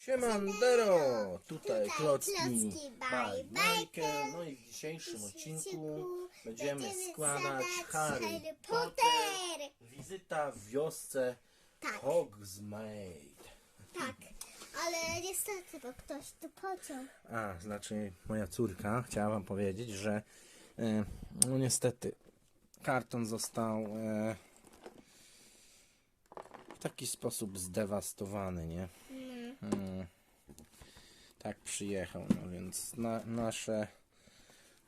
Siemandero! Tutaj Tutaj klocki by Bajkę. No i w dzisiejszym odcinku będziemy składać Harry. Potter. Wizyta w wiosce Tak, Hogsmeade. tak. Ale niestety, bo ktoś tu pociął. A, znaczy moja córka chciała wam powiedzieć, że e, no niestety karton został e, w taki sposób zdewastowany, nie? Mm. Tak przyjechał, no więc na, nasze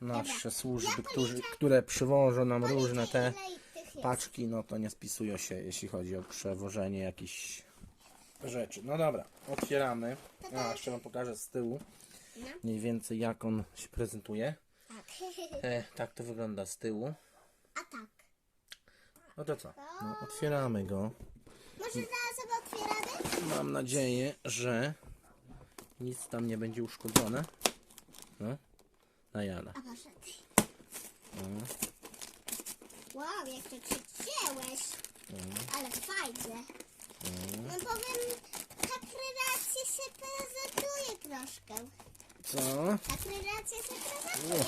nasze służby, którzy, które przywożą nam różne te paczki, no to nie spisują się, jeśli chodzi o przewożenie jakichś rzeczy. No dobra, otwieramy. A, jeszcze wam pokażę z tyłu No. mniej więcej jak on się prezentuje. Tak. E, tak to wygląda z tyłu. A tak. No to co? No, otwieramy go. Może zaraz Mam nadzieję, że nic tam nie będzie uszkodzone. No, Diana. A może ty. Wow, jak to przycięłeś. Ale fajnie. No powiem, tak relacja się prezentuje troszkę. Co? Relacja się prezentuje.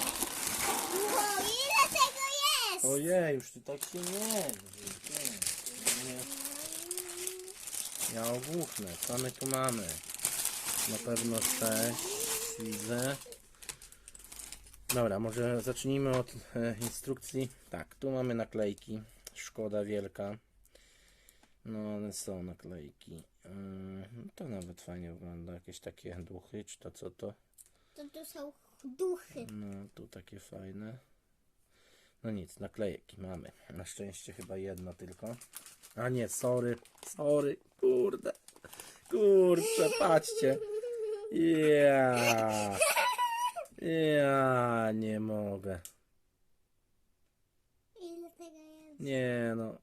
Wow, ile tego jest? Ojej, już ty tak się nie drzyj, nie. nie. Ja ogłuchnę. Co my tu mamy? Na pewno sześć. Widzę. Dobra, może zacznijmy od e, instrukcji. Tak, tu mamy naklejki. Szkoda wielka. No, one są naklejki. Yy, no to nawet fajnie wygląda. Jakieś takie duchy, czy to co to? To tu są duchy. No, tu takie fajne. No nic, naklejki mamy. Na szczęście chyba jedna tylko. A nie, sorry, sorry, kurde. Kurczę, patrzcie. Ja. Ja nie mogę. Ile tego jest? Nie no.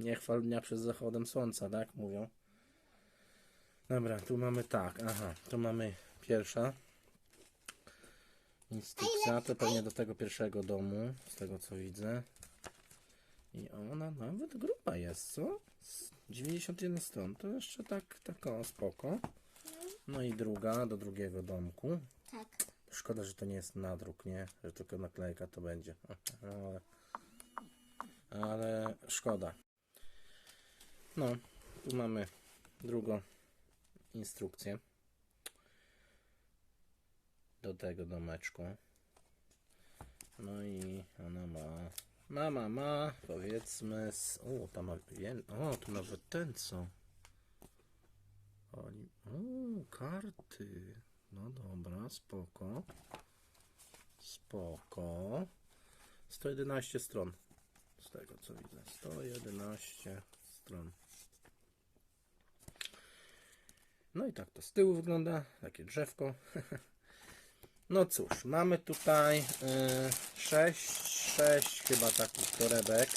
Nie chwal dnia przed zachodem słońca, tak mówią. Dobra, tu mamy tak, aha, tu mamy pierwsza instrukcja, to pewnie do tego pierwszego domu, z tego co widzę. I ona nawet gruba jest, co? Z 91 stron, to jeszcze tak, tak o, spoko. No i druga, do drugiego domku. Tak. Szkoda, że to nie jest nadruk, nie? Że tylko naklejka to będzie. Ale, ale szkoda. No, tu mamy drugą instrukcję do tego domeczku. No i ona ma. Mama ma, powiedzmy. Z, o, tam ma. O, tu nawet ten co. Oni, o, karty. No dobra, spoko. Spoko. 111 stron. Z tego co widzę. 111 stron. No i tak to z tyłu wygląda. Takie drzewko. No cóż, mamy tutaj 6, 6 chyba takich torebek.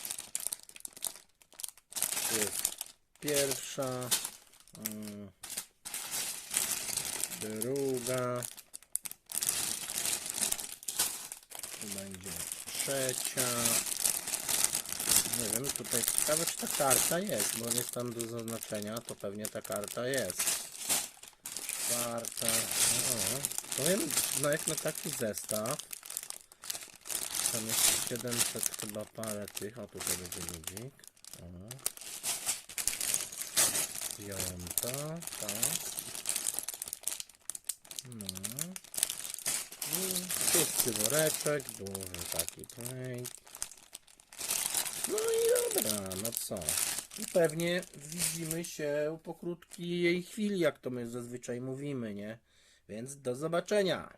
Tu jest pierwsza. y, druga. Tu będzie trzecia. Nie wiem, tutaj ciekawe czy ta karta jest, bo jest tam do zaznaczenia, to pewnie ta karta jest. Czwarta. Powiem, no jak na taki zestaw. Tam jest 700 chyba parę tych, o tutaj będzie ludzik. O. Piąta, tak. No. I pusty woreczek, duży taki plate. No i dobra, no co? I pewnie widzimy się po krótkiej chwili, jak to my zazwyczaj mówimy, nie? Więc do zobaczenia.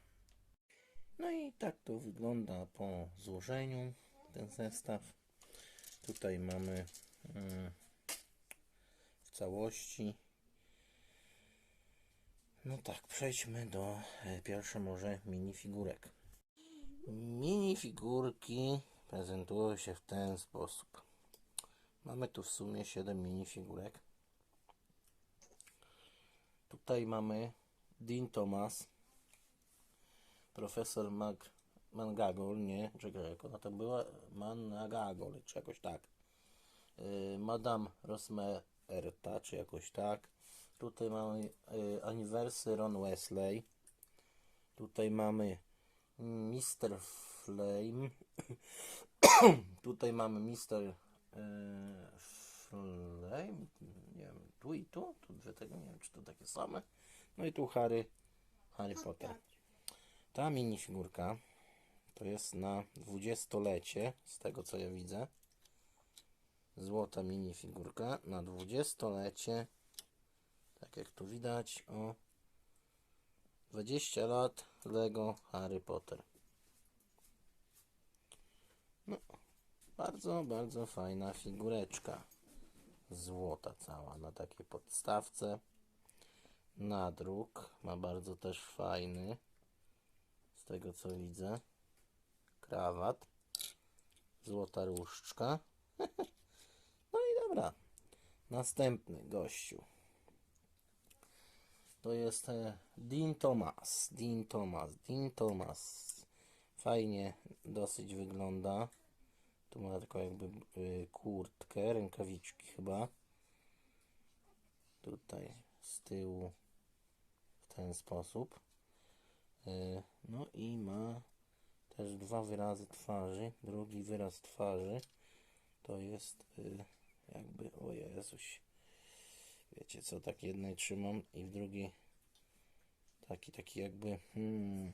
No i tak to wygląda po złożeniu ten zestaw. Tutaj mamy mm, w całości no tak, przejdźmy do e, pierwszej może minifigurek. Minifigurki prezentują się w ten sposób. Mamy tu w sumie 7 minifigurek. Tutaj mamy Dean Thomas, profesor Mag Mangagol, nie, czekaj, jak ona tam była? Managagol, czy jakoś tak. Yy, Madame Rosmerta, czy jakoś tak. Tutaj mamy y, Anniversary Ron Wesley. Tutaj mamy Mr. Flame. Tutaj mamy Mr. y, Flame. Nie wiem, tu i tu. Tu dwie tego, nie wiem, czy to takie same. No i tu Harry, Harry Potter. Ta minifigurka to jest na dwudziestolecie, z tego co ja widzę. Złota minifigurka na dwudziestolecie. Tak jak tu widać, o 20 lat Lego Harry Potter. No, bardzo, bardzo fajna figureczka. Złota cała na takiej podstawce. Nadruk ma bardzo też fajny, z tego co widzę. Krawat. Złota różdżka. no i dobra. Następny gościu. To jest e, Dean Thomas. Dean Thomas. Dean Thomas. Fajnie dosyć wygląda. Tu ma taką jakby y, kurtkę, rękawiczki chyba. Tutaj z tyłu ten sposób. Y, No i ma też dwa wyrazy twarzy. Drugi wyraz twarzy to jest y, jakby, o Jezuś, wiecie co, tak jednej trzymam i w drugiej taki, taki jakby hmm,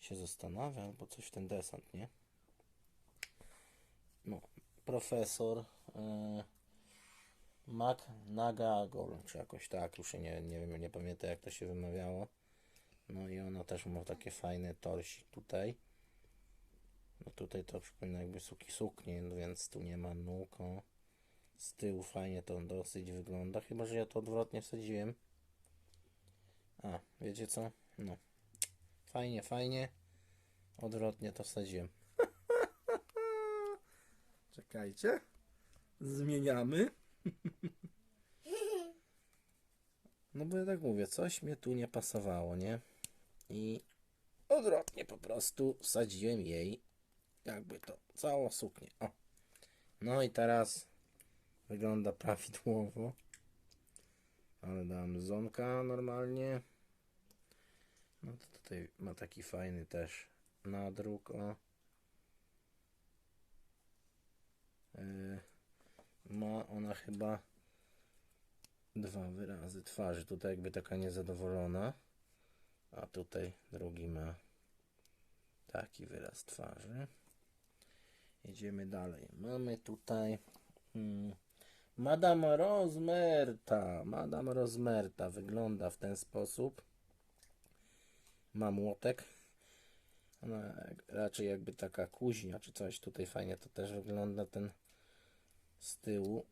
się zastanawia albo coś w ten desant, nie? No, profesor e, McNagagol, czy jakoś tak, już nie, nie wiem, nie pamiętam jak to się wymawiało. No i ona też ma takie fajne torsik tutaj. No tutaj to przypomina jakby suki suknie, no więc tu nie ma nóg. Z tyłu fajnie to dosyć wygląda, chyba że ja to odwrotnie wsadziłem. A, wiecie co? No. Fajnie, fajnie. Odwrotnie to wsadziłem. Czekajcie. Zmieniamy. No bo ja tak mówię, coś mnie tu nie pasowało, nie? I odwrotnie po prostu wsadziłem jej jakby to, całą suknię. O. No i teraz wygląda prawidłowo. Ale dam zonka normalnie. No to tutaj ma taki fajny też nadruk, o. Yy, ma ona chyba dwa wyrazy twarzy. Tutaj jakby taka niezadowolona. A tutaj drugi ma taki wyraz twarzy. Jedziemy dalej. Mamy tutaj hmm, Madame Rozmerta. Madame Rozmerta wygląda w ten sposób. Ma młotek. Ona raczej jakby taka kuźnia czy coś. Tutaj fajnie to też wygląda ten z tyłu.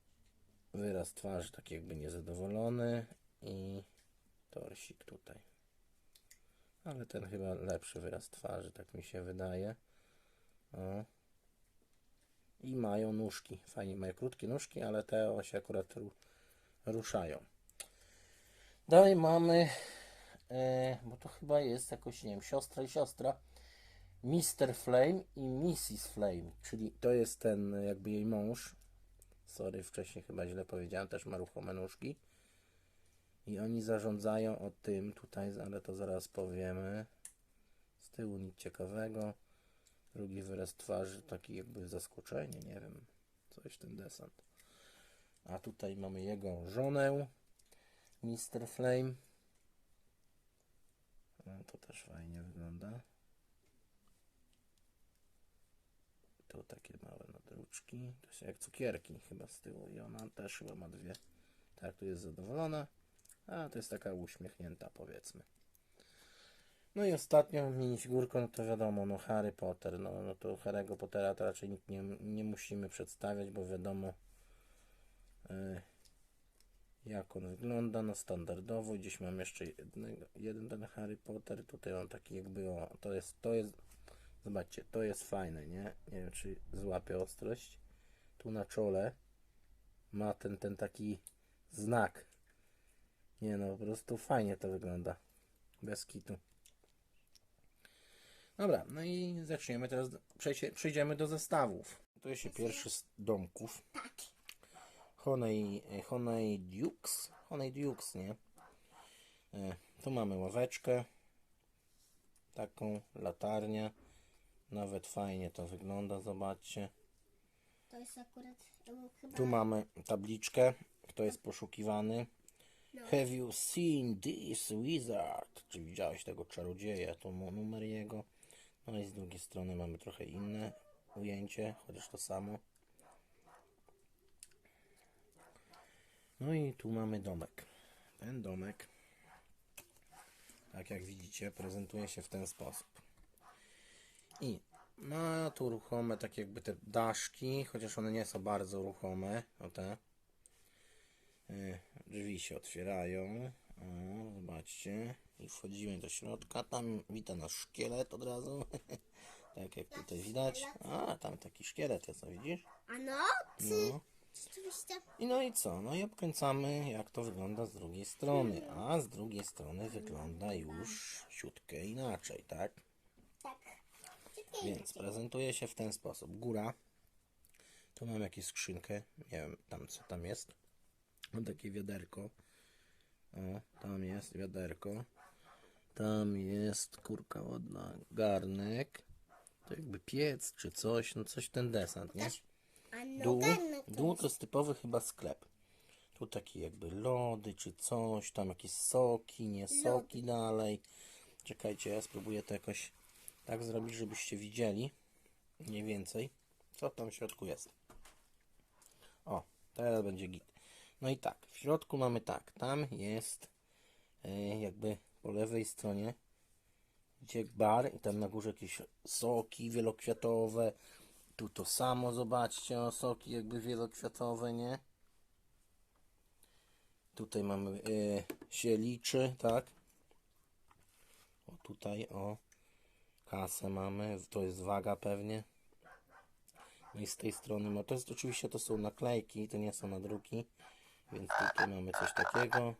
Wyraz twarzy taki jakby niezadowolony i torsik tutaj. Ale ten chyba lepszy wyraz twarzy, tak mi się wydaje. O. I mają nóżki. Fajnie mają krótkie nóżki, ale te się akurat ru, ruszają. Dalej mamy, e, bo to chyba jest jakoś, nie wiem, siostra i siostra. Mr. Flame i Mrs. Flame, czyli to jest ten jakby jej mąż. Sorry, wcześniej chyba źle powiedziałem, też ma ruchome nóżki. I oni zarządzają o tym, tutaj, ale to zaraz powiemy. Z tyłu nic ciekawego. Drugi wyraz twarzy, taki jakby zaskoczenie, nie wiem, coś ten desant. A tutaj mamy jego żonę, Mr. Flame. No, to też fajnie wygląda. Tu takie małe nadruczki. To są jak cukierki chyba z tyłu i ona też chyba ma dwie. Tak, tu jest zadowolona. A to jest taka uśmiechnięta powiedzmy. No i ostatnią minifigurką no to wiadomo, no Harry Potter. No, no to Harry'ego Pottera to raczej nikt nie, nie musimy przedstawiać, bo wiadomo y, jak on wygląda. No standardowo. Gdzieś mam jeszcze jednego, jeden ten Harry Potter. Tutaj on taki jakby o, to jest, to jest zobaczcie, to jest fajne, nie? Nie wiem czy złapie ostrość. Tu na czole ma ten, ten taki znak. Nie no, po prostu fajnie to wygląda. Bez kitu. Dobra, no i zaczniemy teraz, przejdzie, przejdziemy do zestawów. To jest pierwszy z domków. Honey, Honey Dukes. Honey Dukes, nie? E, Tu mamy ławeczkę. Taką latarnię. Nawet fajnie to wygląda, zobaczcie. To jest akurat chyba... Tu mamy tabliczkę, kto jest poszukiwany. No. Have you seen this wizard? Czy widziałeś tego czarodzieja? To numer jego. No i z drugiej strony mamy trochę inne ujęcie, chociaż to samo. No i tu mamy domek. Ten domek, tak jak widzicie, prezentuje się w ten sposób. I ma tu ruchome, tak jakby te daszki, chociaż one nie są bardzo ruchome. O te. Y, Drzwi się otwierają. O, zobaczcie. I wchodzimy do środka. Tam wita nasz szkielet od razu. tak jak tutaj widać. A, tam taki szkielet jest, a widzisz? A no? No. I no i co? No i obkręcamy, jak to wygląda z drugiej strony. A z drugiej strony wygląda już ciutkę inaczej? Tak. Więc prezentuje się w ten sposób. Góra. Tu mam jakąś skrzynkę. Nie wiem tam co tam jest. Mam takie wiaderko. O, tam jest wiaderko. Tam jest kurka wodna, garnek. To jakby piec czy coś, no coś ten desant, nie? No Dół, dół to jest typowy chyba sklep. Tu takie jakby lody czy coś, tam jakieś soki, nie soki dalej. Czekajcie, ja spróbuję to jakoś tak zrobić, żebyście widzieli mniej więcej, co tam w środku jest. O, teraz będzie git. No i tak, w środku mamy tak, tam jest e, jakby po lewej stronie gdzie bar i tam na górze jakieś soki wielokwiatowe. Tu to samo, zobaczcie, o, soki jakby wielokwiatowe, nie? Tutaj mamy, e, się liczy, tak? O, tutaj, o, kasę mamy, to jest waga pewnie. No i z tej strony, no to jest oczywiście, to są naklejki, to nie są nadruki, więc tutaj mamy coś takiego.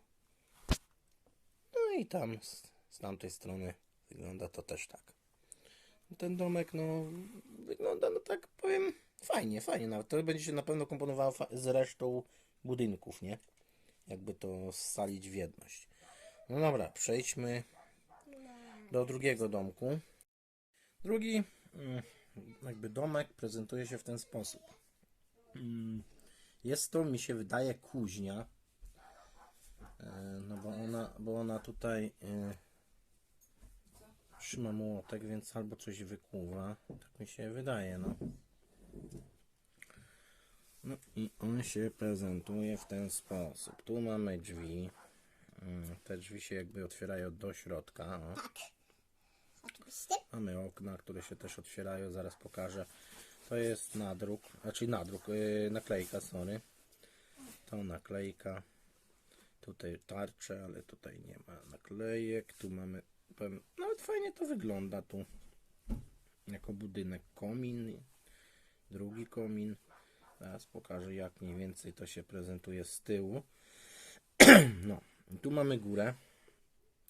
No i tam, z, z tamtej strony wygląda to też tak. Ten domek, no, wygląda, no tak powiem, fajnie, fajnie nawet. To będzie się na pewno komponowało z resztą budynków, nie? Jakby to scalić w jedność. No dobra, przejdźmy do drugiego domku. Drugi, mm, jakby domek prezentuje się w ten sposób. Mm, Jest to, mi się wydaje, kuźnia. E, No bo ona, bo ona tutaj e, trzyma młotek, więc albo coś wykuwa. Tak mi się wydaje, no. No i on się prezentuje w ten sposób. Tu mamy drzwi. Mm, Te drzwi się jakby otwierają do środka. O. Oczywiście. Mamy okna, które się też otwierają, zaraz pokażę. To jest nadruk, znaczy nadruk, yy, naklejka, sorry. To naklejka. Tutaj tarcze, ale tutaj nie ma naklejek. Tu mamy, powiem, nawet fajnie to wygląda tu. Jako budynek komin. Drugi komin. Zaraz pokażę jak mniej więcej to się prezentuje z tyłu. no, tu mamy górę.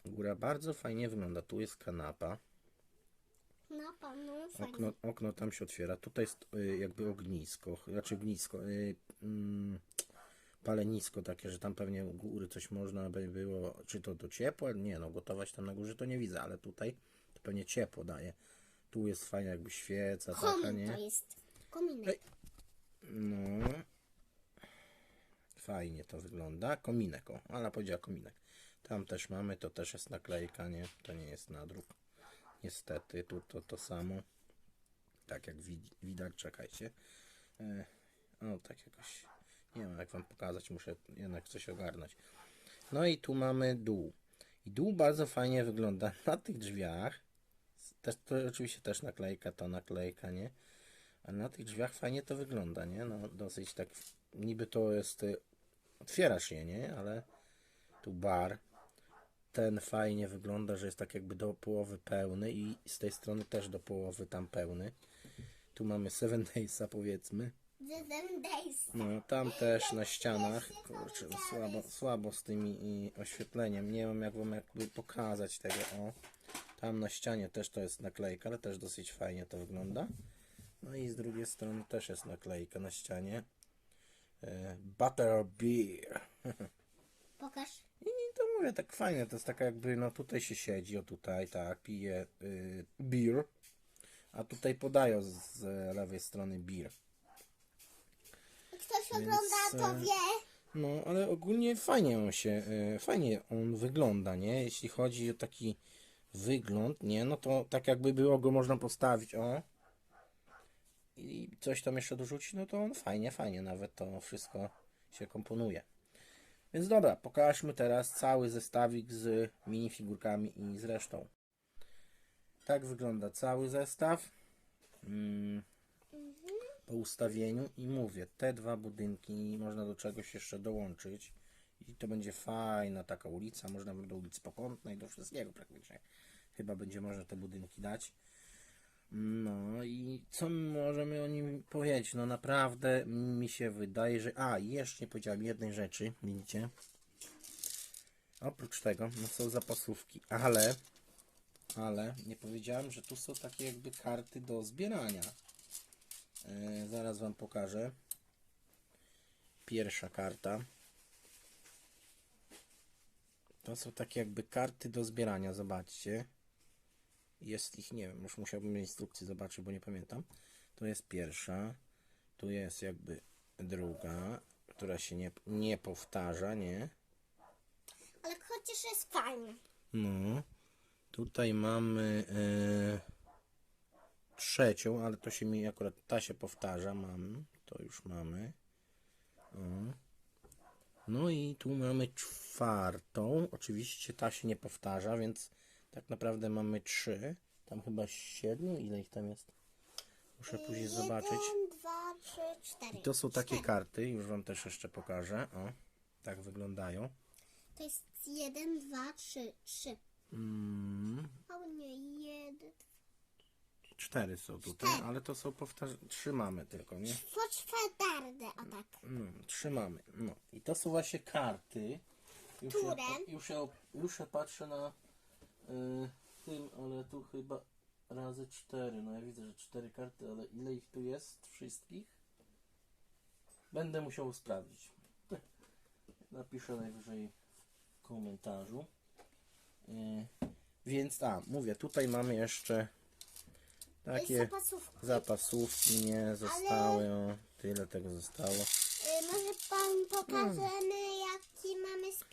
Góra bardzo fajnie wygląda. Tu jest kanapa. No panu. Okno, okno tam się otwiera. Tutaj jest y, jakby ognisko, znaczy ognisko, y, mm, palenisko takie, że tam pewnie u góry coś można by było, czy to do ciepła? Nie no, gotować tam na górze to nie widzę, ale tutaj to pewnie ciepło daje. Tu jest fajnie jakby świeca taka, Komin nie? to jest. Kominek. Ej. No. Fajnie to wygląda. Kominek, o. Ala powiedziała kominek. Tam też mamy, to też jest naklejka, nie? To nie jest nadruk. Niestety, tu to to samo. Tak jak wid- widać, czekajcie. E, o, tak jakoś. Nie wiem, jak wam pokazać, muszę jednak coś ogarnąć. No i tu mamy dół. I dół bardzo fajnie wygląda na tych drzwiach. Też, to oczywiście też naklejka, to naklejka, nie? A na tych drzwiach fajnie to wygląda, nie? No dosyć tak, niby to jest, y, otwierasz je, nie? Ale tu bar, ten fajnie wygląda, że jest tak jakby do połowy pełny i z tej strony też do połowy tam pełny. Tu mamy Seven Daysa powiedzmy. Seven Days. No tam też na ścianach, kurczę, no, słabo, słabo z tymi oświetleniem, nie wiem jak wam jakby pokazać tego, o. Tam na ścianie też to jest naklejka, ale też dosyć fajnie to wygląda. No i z drugiej strony też jest naklejka na ścianie. e, Butter Beer. Pokaż. To mówię, tak fajnie, to jest taka jakby, no tutaj się siedzi, o tutaj, tak, pije y, beer, a tutaj podają z, lewej strony beer. Ktoś ogląda, to e, wie. No, ale ogólnie fajnie on się, y, fajnie on wygląda, nie? Jeśli chodzi o taki wygląd, nie? No to tak jakby było go można postawić, o. I coś tam jeszcze dorzucić, no to on fajnie, fajnie nawet to wszystko się komponuje. Więc dobra, pokażmy teraz cały zestawik z minifigurkami i z resztą. Tak wygląda cały zestaw. Mm, po ustawieniu i mówię, te dwa budynki można do czegoś jeszcze dołączyć i to będzie fajna taka ulica, można do ulicy Pokątnej, do wszystkiego praktycznie. Chyba będzie można te budynki dać. No i co my możemy o nim powiedzieć? No naprawdę mi się wydaje, że... A, jeszcze nie powiedziałem jednej rzeczy, widzicie? Oprócz tego, no są zapasówki, ale... Ale nie powiedziałem, że tu są takie jakby karty do zbierania. E, zaraz Wam pokażę. Pierwsza karta. To są takie jakby karty do zbierania, zobaczcie. Jest ich, nie wiem, już musiałbym instrukcję zobaczyć, bo nie pamiętam. To jest pierwsza. Tu jest jakby druga, która się nie, nie powtarza, nie? Ale chociaż jest fajnie. No. Tutaj mamy e, trzecią, ale to się mi akurat ta się powtarza. Mam. To już mamy. O. No i tu mamy czwartą. Oczywiście ta się nie powtarza, więc tak naprawdę mamy trzy. Tam chyba siedmiu. Ile ich tam jest? Muszę później zobaczyć. Jeden, dwa, trzy, cztery. I to są takie Cztery. karty. Już Wam też jeszcze pokażę. O. Tak wyglądają. To jest jeden, dwa, trzy, trzy. Mm. O nie, jeden. Cztery są tutaj, ale to są powtarz... Trzy mamy tylko, nie? Poczwartarde, o tak. No, trzymamy. No. I to są właśnie karty. Już ja, Które? już ja, już ja patrzę na y, tym, ale tu chyba razy cztery. No ja widzę, że cztery karty, ale ile ich tu jest wszystkich? Będę musiał sprawdzić. Napiszę najwyżej w komentarzu. Y, więc a, mówię, tutaj mamy jeszcze takie zapasówki, nie zostały. O, tyle tego zostało. Y, może pan pokażemy, jaki mamy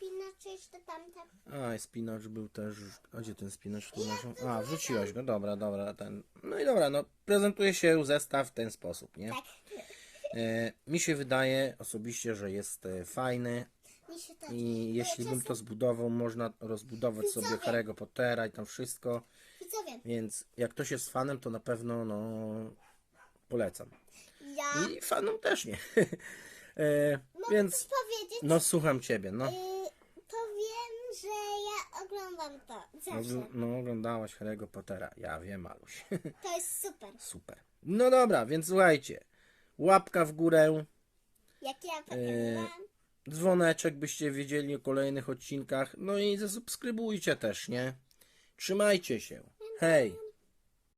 spinacz, jeszcze tamte. A, spinacz był też. A gdzie ten spinacz tu leżał? A, wrzuciłaś go, dobra, dobra, ten. No i dobra, no prezentuje się zestaw w ten sposób, nie? Tak. E, mi się wydaje osobiście, że jest e, fajny Mi się też. i jeśli bym to zbudował, można rozbudować sobie Widzowie. Harry'ego Pottera i tam wszystko, Widzowie, więc jak ktoś jest fanem, to na pewno, no, polecam. ja I fanom też nie. e, mogę więc, coś powiedzieć. no słucham ciebie, no. Y, oglądam to zawsze. Ogl- No, oglądałaś Harry'ego Pottera. Ja wiem, Maluś. To jest super. Super. No dobra, więc słuchajcie. Łapka w górę, Jak ja pokazywałam. dzwoneczek, byście wiedzieli o kolejnych odcinkach. No i zasubskrybujcie też, nie? Trzymajcie się. Hej!